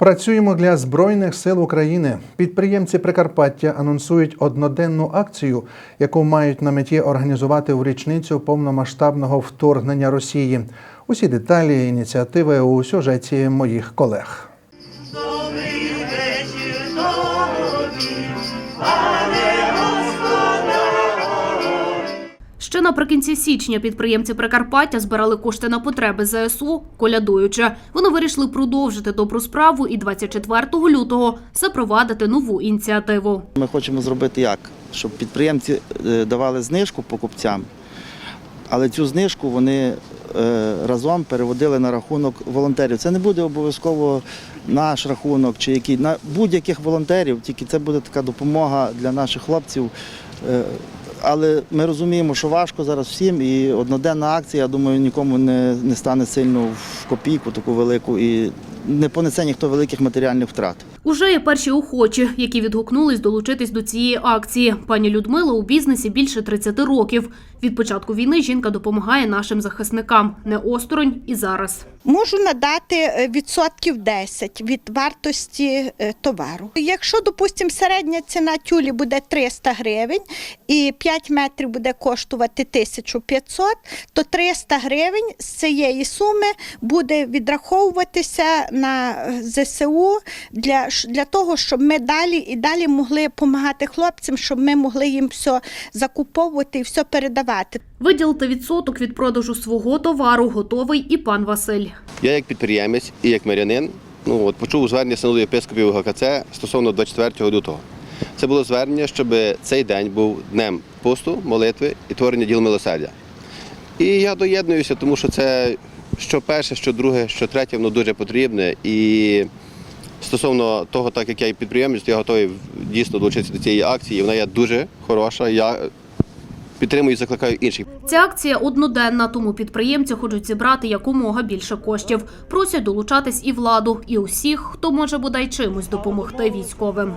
Працюємо для Збройних сил України. Підприємці Прикарпаття анонсують одноденну акцію, яку мають на меті організувати в річницю повномасштабного вторгнення Росії. Усі деталі ініціативи у сюжеті моїх колег. Ще наприкінці січня підприємці Прикарпаття збирали кошти на потреби ЗСУ, колядуючи. Вони вирішили продовжити добру справу і 24 лютого запровадити нову ініціативу. Ми хочемо зробити як? Щоб підприємці е, давали знижку покупцям, але цю знижку вони е, разом переводили на рахунок волонтерів. Це не буде обов'язково наш рахунок чи який на будь-яких волонтерів, тільки це буде така допомога для наших хлопців. Але ми розуміємо, що важко зараз всім, і одноденна акція, я думаю, нікому не, не стане сильно в копійку таку велику і не понесе ніхто великих матеріальних втрат. Уже є перші охочі, які відгукнулись долучитись до цієї акції. Пані Людмила у бізнесі більше 30 років. Від початку війни жінка допомагає нашим захисникам не осторонь і зараз. Можу надати е, відсотків 10 від вартості е, товару. Якщо, допустимо, середня ціна тюлі буде 300 гривень і 5 метрів буде коштувати 1500, то 300 гривень з цієї суми буде відраховуватися на ЗСУ для, для того, щоб ми далі і далі могли допомагати хлопцям, щоб ми могли їм все закуповувати і все передавати. Виділити відсоток від продажу свого товару готовий і пан Василь. Я як підприємець і як мирянин ну, от почув звернення Синоду єпископів ГКЦ стосовно 24 лютого. Це було звернення, щоб цей день був днем посту, молитви і творення діл милосердя. І я доєднуюся, тому що це що перше, що друге, що третє, воно дуже потрібне. І стосовно того, так як я і підприємець, я готовий дійсно долучитися до цієї акції. Вона є дуже хороша. Я підтримую і закликаю інших. Ця акція одноденна, тому підприємці хочуть зібрати якомога більше коштів. Просять долучатись і владу, і усіх, хто може бодай чимось допомогти військовим.